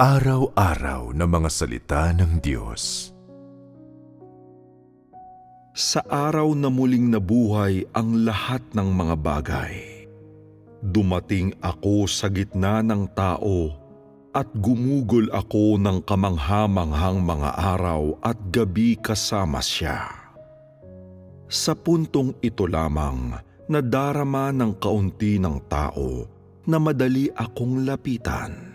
Pang-araw-araw na mga salita ng Diyos. Sa araw na muling nabuhay ang lahat ng mga bagay, dumating ako sa gitna ng tao at gumugol ako ng kamanghamanghang mga araw at gabi kasama siya. Sa puntong ito lamang, nadarama ng kaunti ng tao na madali akong lapitan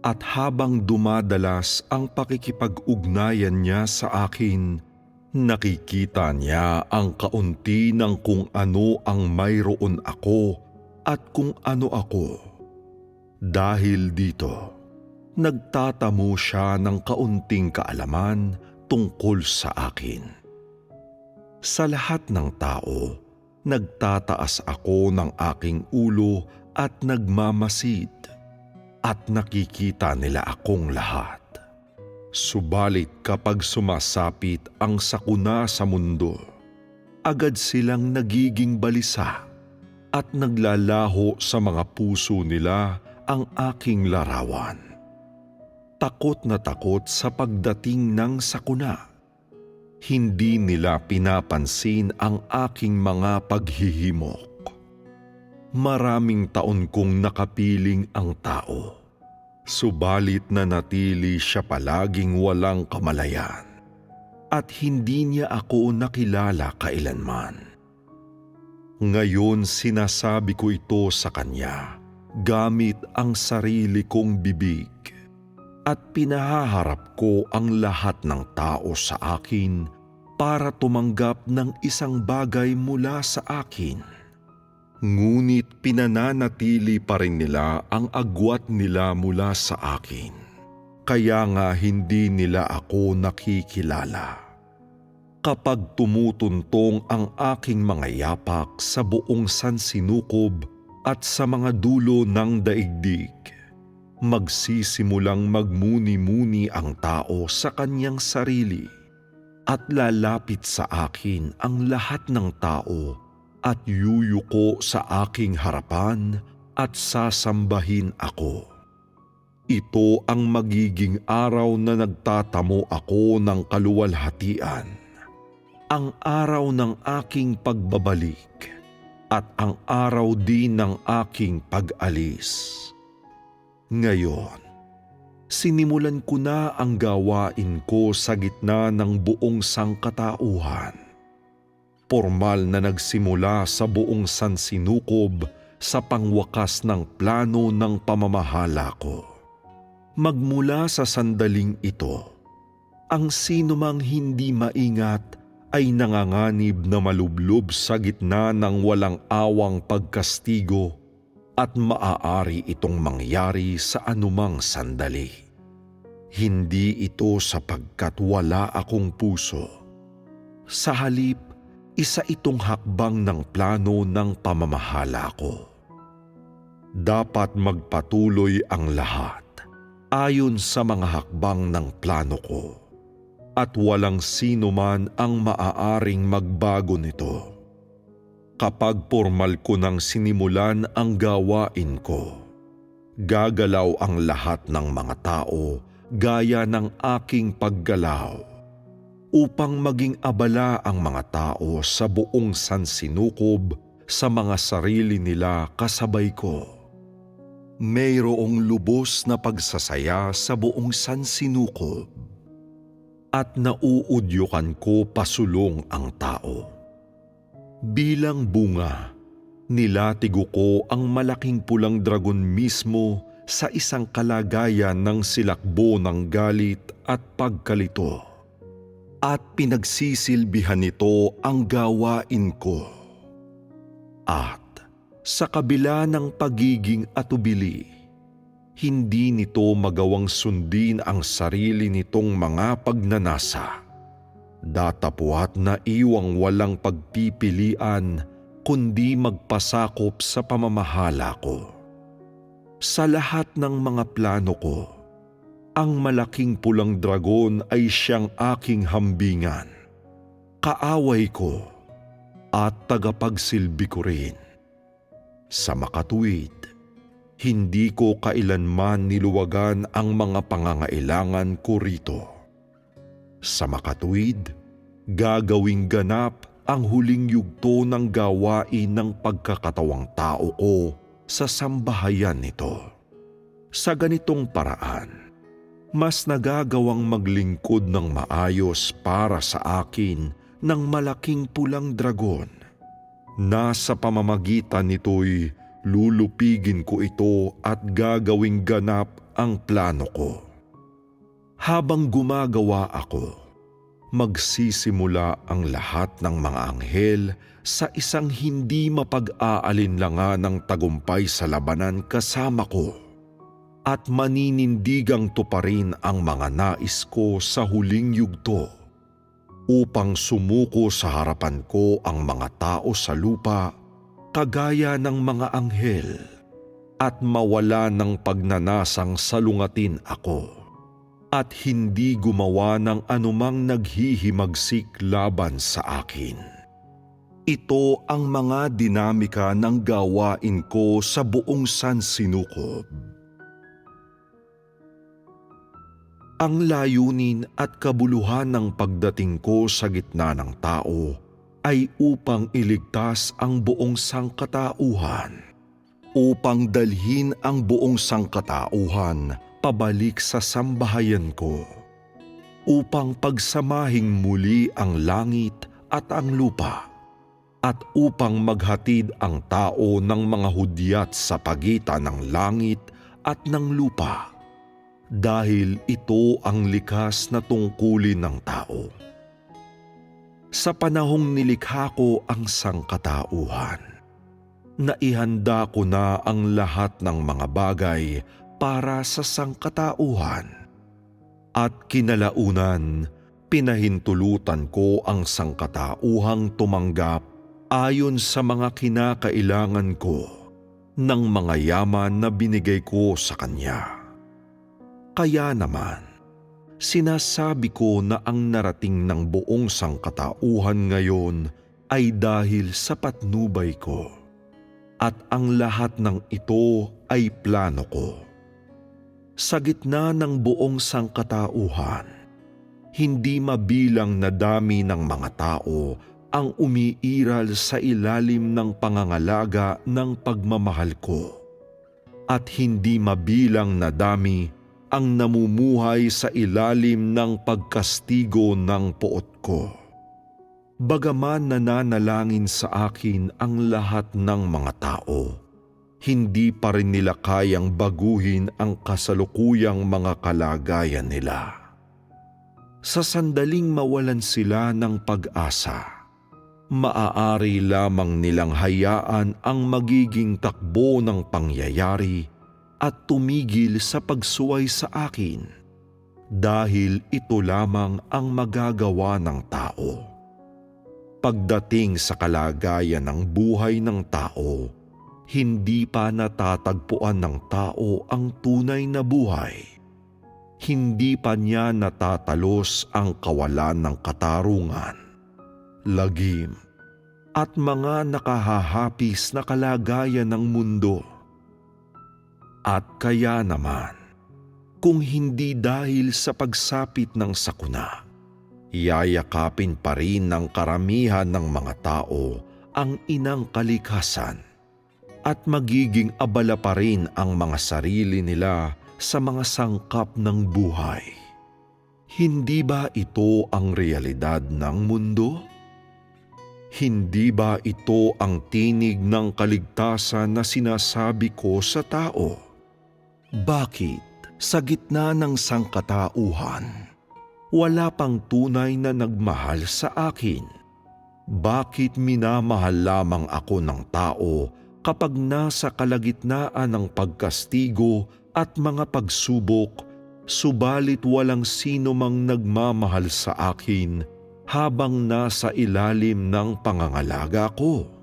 at habang dumadalas ang pakikipag-ugnayan niya sa akin, nakikita niya ang kaunti ng kung ano ang mayroon ako at kung ano ako. Dahil dito, nagtatamo siya ng kaunting kaalaman tungkol sa akin. Sa lahat ng tao, nagtataas ako ng aking ulo at nagmamasid at nakikita nila akong lahat. Subalit kapag sumasapit ang sakuna sa mundo, agad silang nagiging balisa at naglalaho sa mga puso nila ang aking larawan. Takot na takot sa pagdating ng sakuna. Hindi nila pinapansin ang aking mga paghihimok maraming taon kong nakapiling ang tao. Subalit na natili siya palaging walang kamalayan at hindi niya ako nakilala kailanman. Ngayon sinasabi ko ito sa kanya gamit ang sarili kong bibig at pinahaharap ko ang lahat ng tao sa akin para tumanggap ng isang bagay mula sa akin Ngunit pinananatili pa rin nila ang agwat nila mula sa akin. Kaya nga hindi nila ako nakikilala. Kapag tumutuntong ang aking mga yapak sa buong sansinukob at sa mga dulo ng daigdig, magsisimulang magmuni-muni ang tao sa kanyang sarili at lalapit sa akin ang lahat ng tao at yuyuko sa aking harapan at sasambahin ako. Ito ang magiging araw na nagtatamo ako ng kaluwalhatian, ang araw ng aking pagbabalik at ang araw din ng aking pag-alis. Ngayon, sinimulan ko na ang gawain ko sa gitna ng buong sangkatauhan formal na nagsimula sa buong sansinukob sa pangwakas ng plano ng pamamahala ko. Magmula sa sandaling ito, ang sinumang hindi maingat ay nanganganib na malublob sa gitna ng walang awang pagkastigo at maaari itong mangyari sa anumang sandali. Hindi ito sapagkat wala akong puso. Sa halip isa itong hakbang ng plano ng pamamahala ko. Dapat magpatuloy ang lahat ayon sa mga hakbang ng plano ko at walang sino man ang maaaring magbago nito. Kapag formal ko nang sinimulan ang gawain ko, gagalaw ang lahat ng mga tao gaya ng aking paggalaw upang maging abala ang mga tao sa buong sansinukob sa mga sarili nila kasabay ko. Mayroong lubos na pagsasaya sa buong sansinukob at nauudyukan ko pasulong ang tao. Bilang bunga, nilatigo ko ang malaking pulang dragon mismo sa isang kalagayan ng silakbo ng galit at pagkalito at pinagsisilbihan nito ang gawain ko. At sa kabila ng pagiging atubili, hindi nito magawang sundin ang sarili nitong mga pagnanasa. Datapwat na iwang walang pagpipilian kundi magpasakop sa pamamahala ko. Sa lahat ng mga plano ko, ang malaking pulang dragon ay siyang aking hambingan, kaaway ko at tagapagsilbi ko rin. Sa makatuwid, hindi ko kailanman niluwagan ang mga pangangailangan ko rito. Sa makatuwid, gagawing ganap ang huling yugto ng gawain ng pagkakatawang tao ko sa sambahayan nito. Sa ganitong paraan, mas nagagawang maglingkod ng maayos para sa akin ng malaking pulang dragon. Nasa pamamagitan nito'y lulupigin ko ito at gagawing ganap ang plano ko. Habang gumagawa ako, magsisimula ang lahat ng mga anghel sa isang hindi mapag-aalinlangan ng tagumpay sa labanan kasama ko at maninindigang tuparin ang mga nais ko sa huling yugto upang sumuko sa harapan ko ang mga tao sa lupa kagaya ng mga anghel at mawala ng pagnanasang salungatin ako at hindi gumawa ng anumang naghihimagsik laban sa akin. Ito ang mga dinamika ng gawain ko sa buong sansinukob. Ang layunin at kabuluhan ng pagdating ko sa gitna ng tao ay upang iligtas ang buong sangkatauhan, upang dalhin ang buong sangkatauhan pabalik sa sambahayan ko, upang pagsamahing muli ang langit at ang lupa, at upang maghatid ang tao ng mga hudyat sa pagitan ng langit at ng lupa, dahil ito ang likas na tungkulin ng tao sa panahong nilikha ko ang sangkatauhan. Naihanda ko na ang lahat ng mga bagay para sa sangkatauhan. At kinalaunan, pinahintulutan ko ang sangkatauhang tumanggap ayon sa mga kinakailangan ko ng mga yaman na binigay ko sa kanya. Kaya naman, sinasabi ko na ang narating ng buong sangkatauhan ngayon ay dahil sa patnubay ko. At ang lahat ng ito ay plano ko. Sa gitna ng buong sangkatauhan, hindi mabilang na dami ng mga tao ang umiiral sa ilalim ng pangangalaga ng pagmamahal ko. At hindi mabilang na dami ang namumuhay sa ilalim ng pagkastigo ng poot ko. Bagaman nananalangin sa akin ang lahat ng mga tao, hindi pa rin nila kayang baguhin ang kasalukuyang mga kalagayan nila. Sa sandaling mawalan sila ng pag-asa, maaari lamang nilang hayaan ang magiging takbo ng pangyayari at tumigil sa pagsuway sa akin dahil ito lamang ang magagawa ng tao. Pagdating sa kalagayan ng buhay ng tao, hindi pa natatagpuan ng tao ang tunay na buhay. Hindi pa niya natatalos ang kawalan ng katarungan, lagim, at mga nakahahapis na kalagayan ng mundo at kaya naman, kung hindi dahil sa pagsapit ng sakuna, yayakapin pa rin ng karamihan ng mga tao ang inang kalikasan at magiging abala pa rin ang mga sarili nila sa mga sangkap ng buhay. Hindi ba ito ang realidad ng mundo? Hindi ba ito ang tinig ng kaligtasan na sinasabi ko sa tao? Bakit sa gitna ng sangkatauhan, wala pang tunay na nagmahal sa akin? Bakit minamahal lamang ako ng tao kapag nasa kalagitnaan ng pagkastigo at mga pagsubok, subalit walang sino mang nagmamahal sa akin habang nasa ilalim ng pangangalaga ko?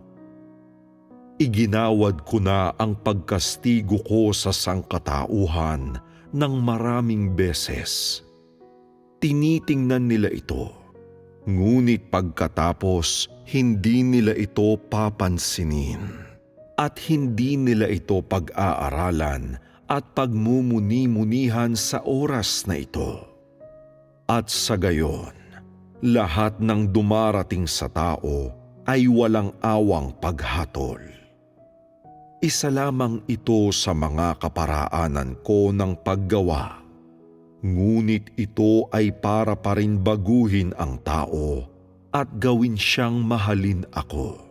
Iginawad ko na ang pagkastigo ko sa sangkatauhan ng maraming beses. Tinitingnan nila ito, ngunit pagkatapos hindi nila ito papansinin. at hindi nila ito pag-aaralan at pagmumuni-munihan sa oras na ito. At sa gayon, lahat ng dumarating sa tao ay walang awang paghatol. Isa lamang ito sa mga kaparaanan ko ng paggawa. Ngunit ito ay para pa rin baguhin ang tao at gawin siyang mahalin ako.